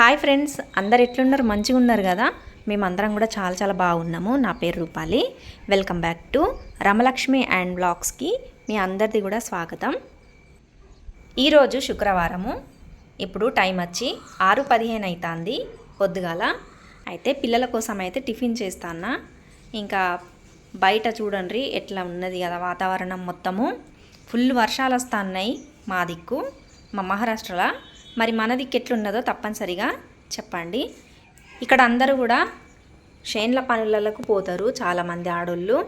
Hi friends అందరు ఎట్లున్నారు? మంచిగా ఉన్నారు కదా? మేమందరం కూడా చాలా చాలా బాగున్నాము. నా పేరు Rupali. Welcome back to Ramalakshmi and బ్లాగ్స్కి మీ అందరిది కూడా స్వాగతం. ఈరోజు శుక్రవారము. ఇప్పుడు టైం వచ్చి ఆరు పదిహేను అవుతుంది పొద్దుగాల. అయితే పిల్లల కోసం అయితే టిఫిన్ చేస్తానా ఇంకా బయట చూడండి ఎట్లా ఉన్నది కదా వాతావరణం మొత్తము. ఫుల్ వర్షాలు వస్తున్నాయి మా దిక్కు. మా మహారాష్ట్రలో. మరి మన దిక్కు ఎట్లున్నదో తప్పనిసరిగా చెప్పండి. ఇక్కడ అందరూ కూడా షేన్ల పనులకు పోతారు చాలామంది ఆడోళ్ళు.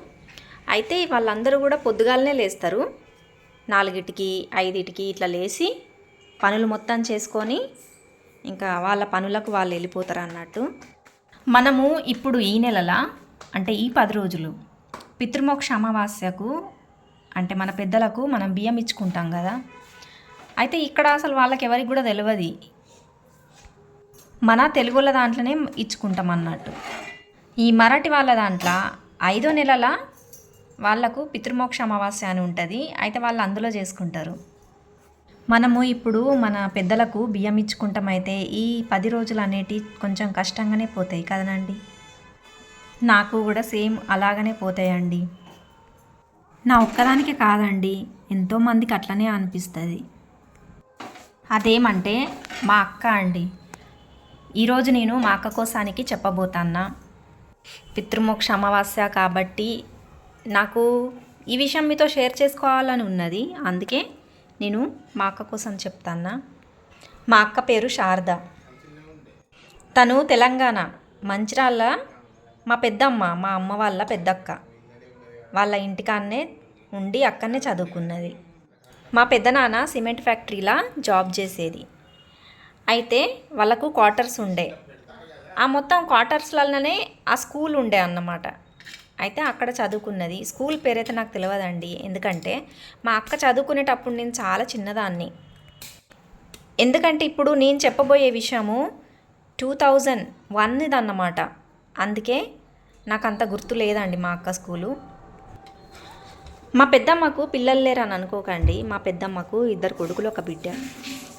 అయితే వాళ్ళందరూ కూడా పొద్దుగాలనే లేస్తారు. నాలుగిటికి ఐదిటికి ఇట్లా లేచి పనులు మొత్తం చేసుకొని ఇంకా వాళ్ళ పనులకు వాళ్ళు వెళ్ళిపోతారు అన్నట్టు మనము ఇప్పుడు ఈ నెలల అంటే ఈ పది రోజులు పితృమోక్ష అమావాస్యకు అంటే మన పెద్దలకు మనం బియ్యం ఇచ్చుకుంటాం కదా. అయితే ఇక్కడ అసలు వాళ్ళకి ఎవరికి కూడా తెలియదు మన తెలుగుల దాంట్లోనే ఇచ్చుకుంటాం అన్నట్టు. ఈ మరాఠీ వాళ్ళ దాంట్లో ఐదో నెలల వాళ్ళకు పితృమోక్ష అమావాస్య అని ఉంటుంది. అయితే వాళ్ళు అందులో చేసుకుంటారు. మనము ఇప్పుడు మన పెద్దలకు బియ్యం ఇచ్చుకుంటాం అయితే ఈ పది రోజులు అనేటి కొంచెం కష్టంగానే పోతాయి కదనండి. నాకు కూడా సేమ్ అలాగనే పోతాయండి. నా ఒక్కదానికి కాదండి. ఎంతోమందికి అట్లనే అనిపిస్తుంది. అదేమంటే మా అక్క అండి. ఈరోజు నేను మా అక్క కోసానికి చెప్పబోతాన్నా. పితృమోక్ష అమావాస్య కాబట్టి నాకు ఈ విషయం మీతో షేర్ చేసుకోవాలని ఉన్నది. అందుకే నేను మా అక్క కోసం చెప్తాన్నా. మా అక్క పేరు శారద. తను తెలంగాణ మంచిరాళ్ళ మా పెద్దమ్మ మా అమ్మ వాళ్ళ పెద్దక్క. వాళ్ళ ఇంటికాన్నే ఉండి అక్కడనే చదువుకున్నది. మా పెద్దనాన్న సిమెంట్ ఫ్యాక్టరీలా జాబ్ చేసేది. అయితే వాళ్ళకు క్వార్టర్స్ ఉండే. ఆ మొత్తం క్వార్టర్స్లలోనే ఆ స్కూల్ ఉండే అన్నమాట. అయితే అక్కడ చదువుకున్నది. స్కూల్ పేరైతే నాకు తెలియదండి ఎందుకంటే మా అక్క చదువుకునేటప్పుడు నేను చాలా చిన్నదాన్ని. ఎందుకంటే ఇప్పుడు నేను చెప్పబోయే విషయము టూ థౌజండ్ వన్ది అన్నమాట అందుకే నాకు అంత గుర్తు లేదండి మా అక్క స్కూలు. మా పెద్దమ్మకు పిల్లలు లేరని అనుకోకండి. మా పెద్దమ్మకు ఇద్దరు కొడుకులు ఒక బిడ్డ.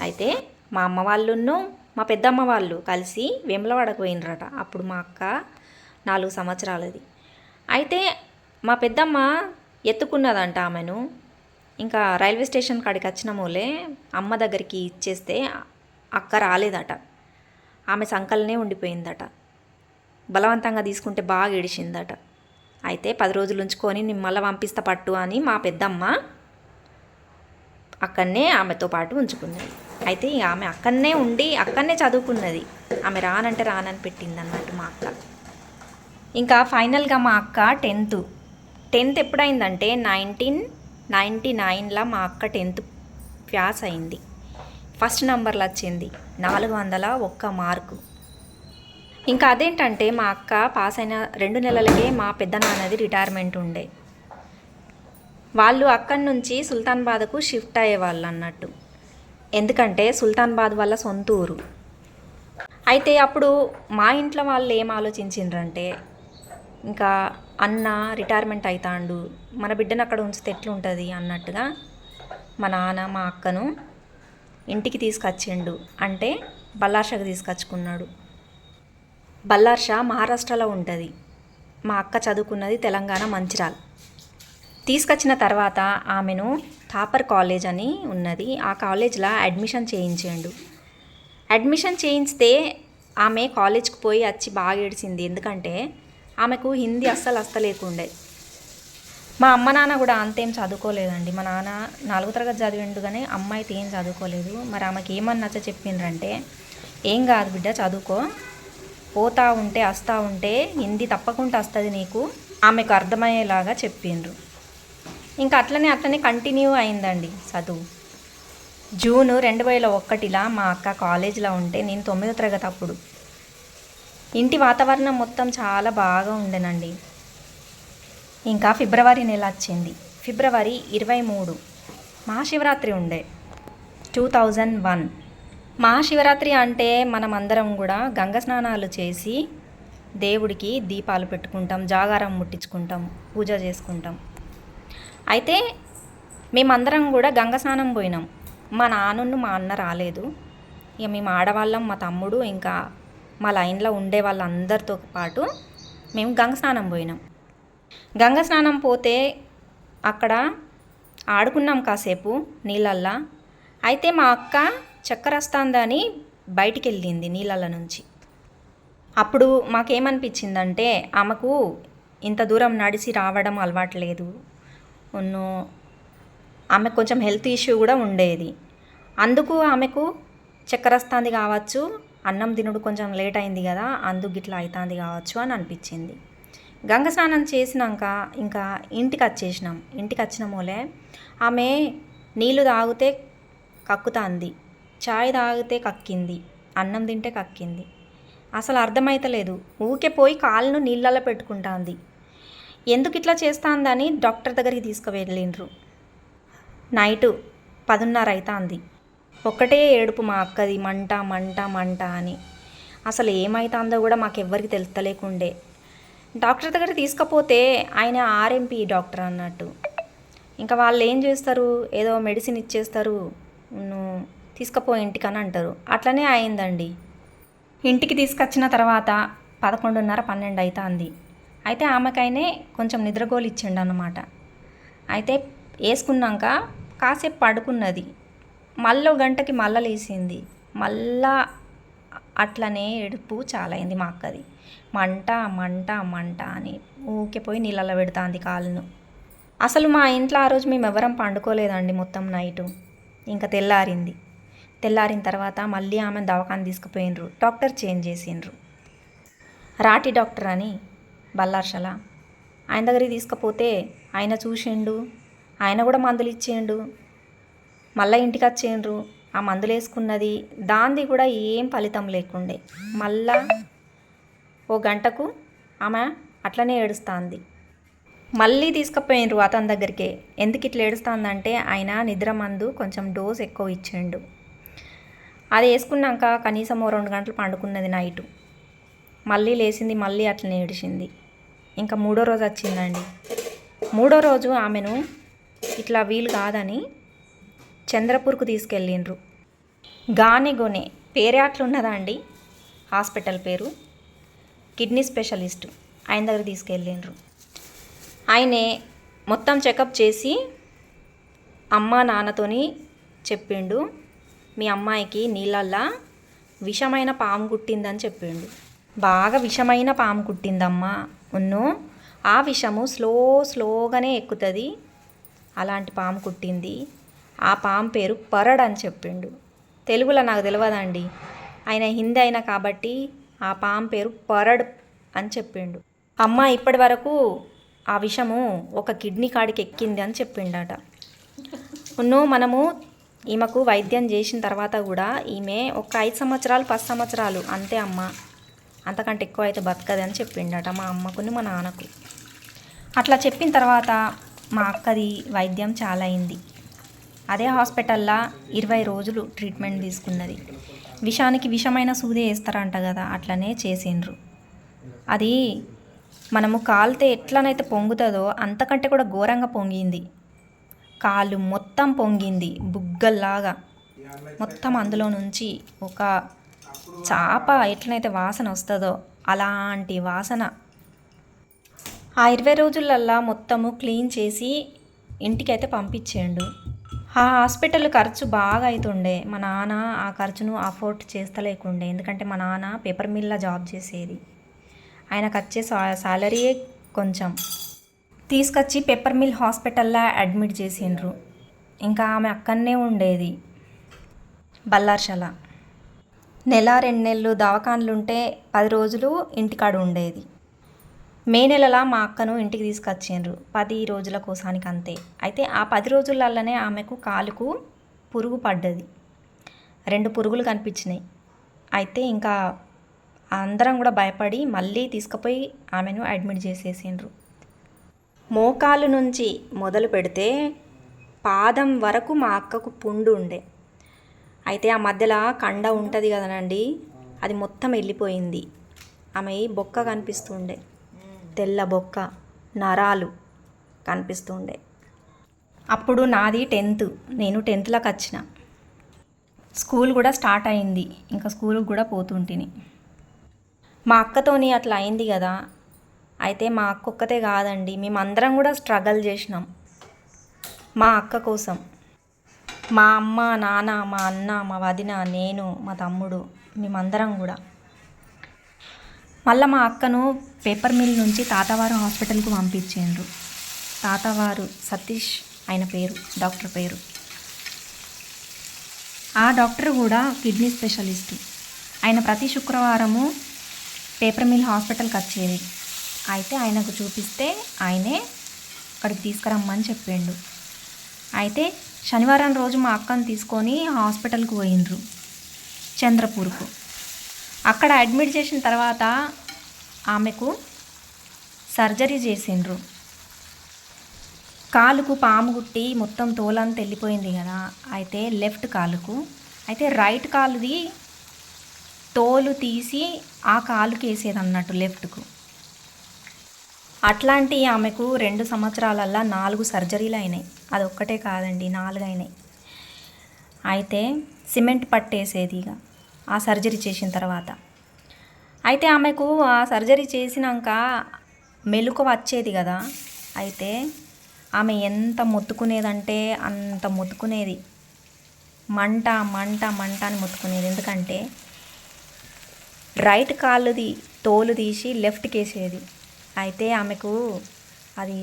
అయితే మా అమ్మ వాళ్ళును మా పెద్దమ్మ వాళ్ళు కలిసి వేములవాడకు పోయినరట. అప్పుడు మా అక్క నాలుగు సంవత్సరాలది. అయితే మా పెద్దమ్మ ఎత్తుకున్నదంట ఆమెను. ఇంకా రైల్వే స్టేషన్ కాడికి వచ్చిన మూలే అమ్మ దగ్గరికి ఇచ్చేస్తే అక్క రాలేదట. ఆమె సంకలనే ఉండిపోయిందట. బలవంతంగా తీసుకుంటే బాగా ఏడిచిందట అయితే పది రోజులు ఉంచుకొని నేను మళ్ళీ పంపిస్తా పట్టు అని మా పెద్దమ్మ అక్కడనే ఆమెతో పాటు ఉంచుకున్నది. అయితే ఆమె అక్కడనే ఉండి అక్కడనే చదువుకున్నది. ఆమె రానంటే రానని పెట్టింది అన్నట్టు మా అక్క. ఇంకా ఫైనల్గా మా అక్క టెన్త్. టెన్త్ ఎప్పుడైందంటే నైన్టీన్ నైంటీ నైన్లో మా అక్క టెన్త్ ప్యాస్ అయింది. ఫస్ట్ నంబర్లు వచ్చింది. నాలుగు వందల ఒక్క మార్కు. ఇంకా అదేంటంటే మా అక్క పాస్ అయిన రెండు నెలలకే మా పెద్దనాన్నది రిటైర్మెంట్ ఉండే. వాళ్ళు అక్కడి నుంచి సుల్తాన్బాద్కు షిఫ్ట్ అయ్యేవాళ్ళు అన్నట్టు. ఎందుకంటే సుల్తాన్బాద్ వాళ్ళ సొంత ఊరు. అయితే అప్పుడు మా ఇంట్లో వాళ్ళు ఏం ఆలోచించిండ్రంటే ఇంకా అన్న రిటైర్మెంట్ అవుతాండు మన బిడ్డను అక్కడ ఉంచితే ఎట్లుంటుంది అన్నట్టుగా మా నాన్న మా అక్కను ఇంటికి తీసుకొచ్చిండు. అంటే బల్లాషకు తీసుకొచ్చుకున్నాడు. బల్లార్ష మహారాష్ట్రలో ఉంటుంది. మా అక్క చదువుకున్నది తెలంగాణ మంచిరాల్. తీసుకొచ్చిన తర్వాత ఆమెను థాపర్ కాలేజ్ అని ఉన్నది. ఆ కాలేజ్లో అడ్మిషన్ చేయించాడు అడ్మిషన్ చేయించితే ఆమె కాలేజ్కి పోయి వచ్చి బాగా ఏడిచింది. ఎందుకంటే ఆమెకు హిందీ అస్సలు అస్తలేకుండే. మా అమ్మ నాన్న కూడా అంతేం చదువుకోలేదండి. మా నాన్న నాలుగో తరగతి చదివిండు కానీ అమ్మ అయితే ఏం చదువుకోలేదు. మరి ఆమెకి ఏమన్నా నచ్చ చెప్పిండ్రంటే ఏం కాదు బిడ్డ చదువుకో. పోతా ఉంటే వస్తూ ఉంటే హిందీ తప్పకుండా వస్తుంది నీకు. ఆమెకు అర్థమయ్యేలాగా చెప్పిండ్రు. ఇంకా అట్లనే అట్లనే కంటిన్యూ అయిందండి చదువు. జూన్ రెండు వేల ఒకటిలా మా అక్క కాలేజీలో ఉంటే నేను తొమ్మిదో తరగతి అప్పుడు. ఇంటి వాతావరణం మొత్తం చాలా బాగా ఉండేనండి. ఇంకా ఫిబ్రవరి నెల వచ్చింది. ఫిబ్రవరి ఇరవై మూడు. మహాశివరాత్రి ఉండే. Two thousand one. మహాశివరాత్రి అంటే మనం అందరం కూడా గంగ స్నానాలు చేసి దేవుడికి దీపాలు పెట్టుకుంటాం జాగారం ముట్టించుకుంటాం పూజ చేసుకుంటాం. అయితే మేమందరం కూడా గంగ స్నానం పోయినాం. మా నాన్నను మా అన్న రాలేదు. ఇక మేము ఆడవాళ్ళం మా తమ్ముడు ఇంకా మా లైన్లో ఉండే వాళ్ళందరితో పాటు మేము గంగ స్నానం పోయినాం. గంగ స్నానం పోతే అక్కడ ఆడుకున్నాం కాసేపు నీళ్ళల్లా. అయితే మా అక్క చక్కెర బయటికి వెళ్ళింది నీళ్ళల్ల నుంచి. అప్పుడు మాకేమనిపించిందంటే ఆమెకు ఇంత దూరం నడిచి రావడం అలవాటు లేదు. ఉన్ను ఆమెకు కొంచెం హెల్త్ ఇష్యూ కూడా ఉండేది. అందుకు ఆమెకు చక్కరస్తాంది కావచ్చు అన్నం తినుడు కొంచెం లేట్ అయింది కదా అందుకు ఇట్లా అవుతుంది కావచ్చు అని అనిపించింది. గంగ స్నానం చేసినాక ఇంకా ఇంటికి వచ్చేసినాం ఇంటికి వచ్చినమోలే ఆమె నీళ్ళు తాగితే కక్కుతాంది. చాయ్ తాగితే కక్కింది అన్నం తింటే కక్కింది. అసలు అర్థమైతలేదు. ఊకే పోయి కాళ్ళను నీళ్ళల్లో పెట్టుకుంటాంది. ఎందుకు ఇట్లా చేస్తాందని డాక్టర్ దగ్గరికి తీసుకువెళ్ళిండ్రు. నైటు పదున్నర అవుతుంది ఒక్కటే ఏడుపు మా అక్కది మంట మంట మంట అని. అసలు ఏమవుతుందో కూడా మాకెవ్వరికి తెలుస్తలేకుండే డాక్టర్ దగ్గర తీసుకపోతే ఆయన ఆర్ఎంపీ డాక్టర్ అన్నట్టు. ఇంకా వాళ్ళు ఏం చేస్తారు? ఏదో మెడిసిన్ ఇచ్చేస్తారు. తీసుకుపో ఇంటికి అని అంటారు. అట్లనే అయిందండి. ఇంటికి తీసుకొచ్చిన తర్వాత పదకొండున్నర పన్నెండు అవుతుంది అయితే ఆమెకైనే కొంచెం నిద్రగోలు ఇచ్చిండు అనమాట అయితే వేసుకున్నాక కాసేపు పడుకున్నది. మళ్ళీ గంటకి మళ్ళా లేచింది మళ్ళా అట్లనే ఏడుపు చాలైంది అయింది మా అక్కది మంట మంట మంట అని ఊకే పోయి నీళ్ళల్లో పెడుతుంది కాళ్ళను అసలు మా ఇంట్లో ఆ రోజు మేము ఎవరం పండుకోలేదండి మొత్తం నైటు. ఇంకా తెల్లారింది. తెల్లారిన తర్వాత మళ్ళీ ఆమె దవాఖాన తీసుకుపోయినరు. డాక్టర్ చేంజ్ చేసిండ్రు. రాటి డాక్టర్ అని బల్లార్షల. ఆయన దగ్గరికి తీసుకుపోతే ఆయన చూసిండు. ఆయన కూడా మందులు ఇచ్చిండు. మళ్ళీ ఇంటికి వచ్చిండ్రు. ఆ మందులు వేసుకున్నది దాంది కూడా ఏం ఫలితం లేకుండే. మళ్ళా ఓ గంటకు ఆమె అట్లనే ఏడుస్తుంది. మళ్ళీ తీసుకుపోయినరు అతని దగ్గరికి. ఎందుకు ఇట్లా ఏడుస్తుందంటే ఆయన నిద్ర మందు కొంచెం డోస్ ఎక్కువ ఇచ్చిండు. అది వేసుకున్నాక కనీసం ఓ రెండు గంటలు పండుకున్నది నైట్. మళ్ళీ లేచింది మళ్ళీ అట్లనే ఏడిచింది. ఇంకా మూడో రోజు వచ్చిందండి. మూడో రోజు ఆమెను ఇట్లా వీలు కాదని చంద్రపూర్కు తీసుకెళ్ళిండ్రు. గానిగొనే పేరే అట్లున్నదా అండి? హాస్పిటల్ పేరు. కిడ్నీ స్పెషలిస్ట్ ఆయన దగ్గర తీసుకెళ్ళిండ్రు. ఆయనే మొత్తం చెకప్ చేసి అమ్మ నాన్నతోని చెప్పిండు. మీ అమ్మాయికి నీళ్ళల్లా విషమైన పాము కుట్టిందని చెప్పిండు. బాగా విషమైన పాము కుట్టిందమ్మా ఉన్ను. ఆ విషము స్లో స్లోగానే ఎక్కుతుంది. అలాంటి పాము కుట్టింది. ఆ పాము పేరు పరడ్ అని చెప్పిండు. తెలుగులో నాకు తెలియదండి ఆయన హిందీ అయినా కాబట్టి ఆ పాము పేరు పరడ్ అని చెప్పిండు. అమ్మ ఇప్పటి వరకు ఆ విషము ఒక కిడ్నీ కాడికి ఎక్కింది అని చెప్పిండట. ఉన్ను మనము ఈమెకు వైద్యం చేసిన తర్వాత కూడా ఈమె ఒక ఐదు సంవత్సరాలు పది సంవత్సరాలు. అంతే అమ్మ. అంతకంటే ఎక్కువ అయితే బతకదని అని చెప్పిండట మా అమ్మకుని మా నాన్నకు. అట్లా చెప్పిన తర్వాత మా అక్కది వైద్యం చాలా అయింది. అదే హాస్పిటల్లో ఇరవై రోజులు ట్రీట్మెంట్ తీసుకున్నది. విషానికి విషమైన సూదే వేస్తారంట కదా అట్లనే చేసిండ్రు. అది మనము కాలితే ఎట్లనైతే పొంగుతుందో అంతకంటే కూడా ఘోరంగా పొంగింది. కాలు మొత్తం పొంగింది బుగ్గల్లాగా. మొత్తం అందులో నుంచి ఒక చాప ఎట్లనైతే వాసన వస్తుందో అలాంటి వాసన. ఆ ఇరవై రోజులల్లా మొత్తము క్లీన్ చేసి ఇంటికైతే పంపించేయండు. ఆ హాస్పిటల్ ఖర్చు బాగా అవుతుండే మా నాన్న ఆ ఖర్చును అఫోర్డ్ చేస్తలేకుండే. ఎందుకంటే మా నాన్న పేపర్ మిల్లా జాబ్ చేసేది. ఆయనకు వచ్చే సా సాలరీయే కొంచెం. తీసుకొచ్చి పెప్పర్ మిల్ హాస్పిటల్లో అడ్మిట్ చేసిండ్రు. ఇంకా ఆమె అక్కడనే ఉండేది. బల్లార్షల. నెల రెండు నెలలు దవాఖాన్లుంటే పది రోజులు ఇంటికాడ ఉండేది. మే నెలలా మా అక్కను ఇంటికి తీసుకొచ్చిండ్రు. పది రోజుల కోసానికి అంతే అయితే ఆ పది రోజులలోనే ఆమెకు కాలుకు పురుగు పడ్డది. రెండు పురుగులు కనిపించినాయి. అయితే ఇంకా అందరం కూడా భయపడి మళ్ళీ తీసుకుపోయి ఆమెను అడ్మిట్ చేసేసిండ్రు. మోకాలు నుంచి మొదలు పెడితే పాదం వరకు మా అక్కకు పుండు ఉండే. అయితే ఆ మధ్యలో కండ ఉంటుంది కదనండి అది మొత్తం వెళ్ళిపోయింది. ఆమె బొక్క కనిపిస్తుండే. తెల్ల బొక్క నరాలు కనిపిస్తుండే. అప్పుడు నాది టెన్త్ నేను టెన్త్లోకి వచ్చిన. స్కూల్ కూడా స్టార్ట్ అయింది ఇంకా స్కూల్కి కూడా పోతుంటిని. మా అక్కతోని అట్లా అయింది కదా అయితే మా అక్క ఒక్కతే కాదండి మేమందరం కూడా స్ట్రగల్ చేసినాం. మా అక్క కోసం. మా అమ్మ నాన్న మా అన్న మా వదిన నేను మా తమ్ముడు మేమందరం కూడా. మళ్ళీ మా అక్కను పేపర్ మిల్ నుంచి తాతవారు హాస్పిటల్కు పంపించిండ్రు. తాతవారు సతీష్ ఆయన పేరు డాక్టర్ పేరు. ఆ డాక్టర్ కూడా కిడ్నీ స్పెషలిస్ట్. ఆయన ప్రతి శుక్రవారము పేపర్ మిల్ హాస్పిటల్కి వచ్చేది. అయితే ఆయనకు చూపిస్తే ఆయనే అక్కడికి తీసుకురమ్మని చెప్పిండు. అయితే శనివారం రోజు మా అక్కను తీసుకొని హాస్పిటల్కి పోయిండ్రు చంద్రపూర్కు. అక్కడ అడ్మిట్ చేసిన తర్వాత ఆమెకు సర్జరీ చేసిండ్రు. కాలుకు పాము గుట్టి మొత్తం తోలంతా వెళ్ళిపోయింది కదా అయితే లెఫ్ట్ కాలుకు. అయితే రైట్ కాలుది తోలు తీసి ఆ కాలుకి వేసేది అన్నట్టు లెఫ్ట్కు. అట్లాంటి ఆమెకు రెండు సంవత్సరాలల్లా నాలుగు సర్జరీలు అయినాయి. అది ఒక్కటే కాదండి నాలుగు అయినాయి అయితే సిమెంట్ పట్టేసేది ఇక ఆ సర్జరీ చేసిన తర్వాత. అయితే ఆమెకు ఆ సర్జరీ చేసినాక మెలకు వచ్చేది కదా. అయితే ఆమె ఎంత మొత్తుకునేదంటే అంత మొత్తుకునేది. మంట మంట మంట అని మొత్తుకునేది. ఎందుకంటే రైట్ కాళ్ళుది తోలు తీసి లెఫ్ట్కి వేసేది అయితే ఆమెకు అది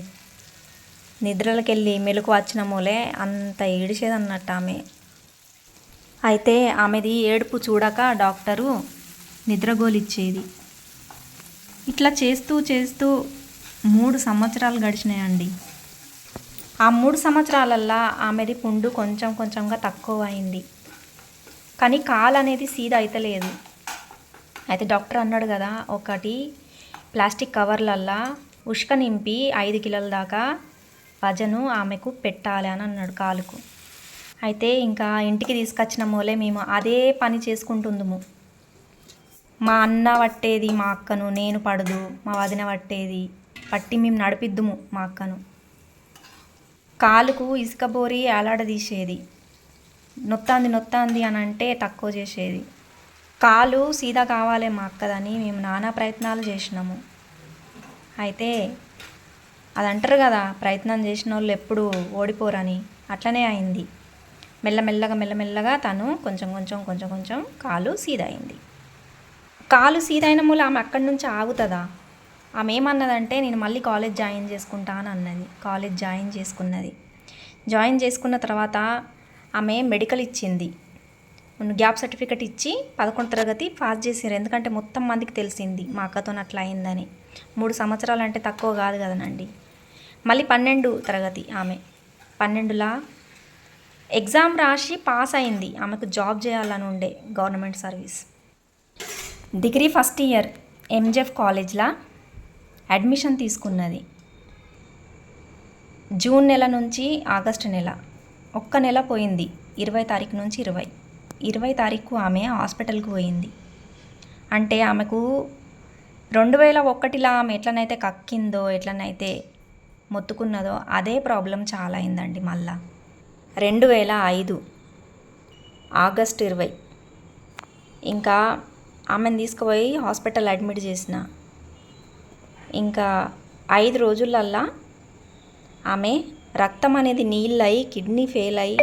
నిద్రలకు వెళ్ళి మెలకు వచ్చిన మూలే అంత ఏడిచేది అన్నట్టు ఆమె. అయితే ఆమెది ఏడుపు చూడక డాక్టరు నిద్రగోలిచ్చేది. ఇట్లా చేస్తూ చేస్తూ మూడు సంవత్సరాలు గడిచినాయండి. ఆ మూడు సంవత్సరాలల్లా ఆమెది పుండు కొంచెం కొంచెంగా తక్కువ అయింది కానీ కాలు అనేది సీదా అయితలేదు. అయితే డాక్టర్ అన్నాడు కదా ఒకటి ప్లాస్టిక్ కవర్లల్లా ఉష్క నింపి ఐదు కిలోల దాకా వజను ఆమెకు పెట్టాలి అని అన్నాడు కాలుకు. అయితే ఇంకా ఇంటికి తీసుకొచ్చిన మూలే మేము అదే పని చేసుకుంటుందము. మా అన్న పట్టేది మా అక్కను నేను పడదు మా వదిన పట్టేది పట్టి మేము నడిపిద్దుము మా అక్కను. కాలుకు ఇసుక బోరి ఏలాడదీసేది. నొత్తాంది నొత్తాంది అని అంటే తక్కువ చేసేది. కాలు సీదా కావాలి మా అక్కదని మేము నానా ప్రయత్నాలు చేసినాము. అయితే అది అంటారు కదా ప్రయత్నం చేసిన వాళ్ళు ఎప్పుడు ఓడిపోరని. అట్లనే అయింది. మెల్లమెల్లగా మెల్లమెల్లగా తను కొంచెం కొంచెం కొంచెం కొంచెం కాలు సీదైంది. అయింది కాలు సీదైన మూల ఆమె అక్కడి నుంచి ఆగుతుందా? ఆమె ఏమన్నదంటే నేను మళ్ళీ కాలేజ్ జాయిన్ చేసుకుంటా అని అన్నది. కాలేజ్ జాయిన్ చేసుకున్నది. జాయిన్ చేసుకున్న తర్వాత ఆమె మెడికల్ ఇచ్చింది. గ్యాప్ సర్టిఫికెట్ ఇచ్చి పదకొండు తరగతి పాస్ చేసారు ఎందుకంటే మొత్తం మందికి తెలిసింది మా అక్కతో అట్లా అయిందని. మూడు సంవత్సరాలు అంటే తక్కువ కాదు కదనండి. మళ్ళీ పన్నెండు తరగతి ఆమె. పన్నెండులా? ఎగ్జామ్ రాసి పాస్ అయింది. ఆమెకు జాబ్ చేయాలని ఉండే government service. Degree first year ఎంజెఫ్ కాలేజ్లా అడ్మిషన్ తీసుకున్నది. జూన్ నెల నుంచి ఆగస్టు నెల. ఒక్క నెల పోయింది. ఇరవై తారీఖు నుంచి ఇరవై. ఇరవై తారీఖు ఆమె హాస్పిటల్కి పోయింది. అంటే ఆమెకు రెండు వేల ఒకటిలా ఆమె ఎట్లనైతే కక్కిందో ఎట్లనైతే మొత్తుకున్నదో అదే ప్రాబ్లం చాలా అయిందండి మళ్ళా. రెండు వేల ఐదు ఆగస్ట్ ఇరవై. ఇంకా ఆమెను తీసుకుపోయి హాస్పిటల్ అడ్మిట్ చేసిన. ఇంకా ఐదు రోజులల్లా ఆమె రక్తం అనేది నీళ్ళై కిడ్నీ ఫెయిల్ అయ్యి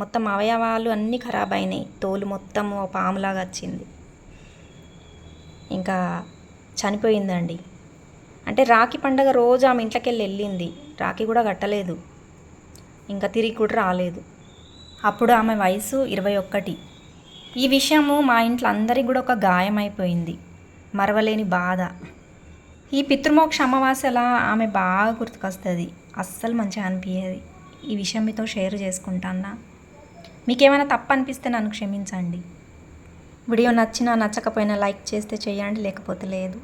మొత్తం అవయవాలు అన్నీ ఖరాబ్ అయినాయి తోలు మొత్తం పాములాగా వచ్చింది. ఇంకా చనిపోయిందండి. అంటే రాఖీ పండగ రోజు ఆమె ఇంట్లోకి వెళ్ళి వెళ్ళింది. రాఖీ కూడా కట్టలేదు. ఇంకా తిరిగి కూడా రాలేదు. అప్పుడు ఆమె వయసు ఇరవై ఒక్కటి. ఈ విషయము మా ఇంట్లో అందరికి కూడా ఒక గాయం అయిపోయింది మరవలేని బాధ. ఈ పితృమోక్ష అమావాస్యలా ఆమె బాగా గుర్తుకొస్తుంది. అస్సలు మంచిగా అనిపించేది ఈ విషయం మీతో షేర్ చేసుకుంటాన్నా మీకేమైనా తప్పు అనిపిస్తే నన్ను క్షమించండి. వీడియో నచ్చినా నచ్చకపోయినా లైక్ చేస్తే చేయండి లేకపోతే లేదు.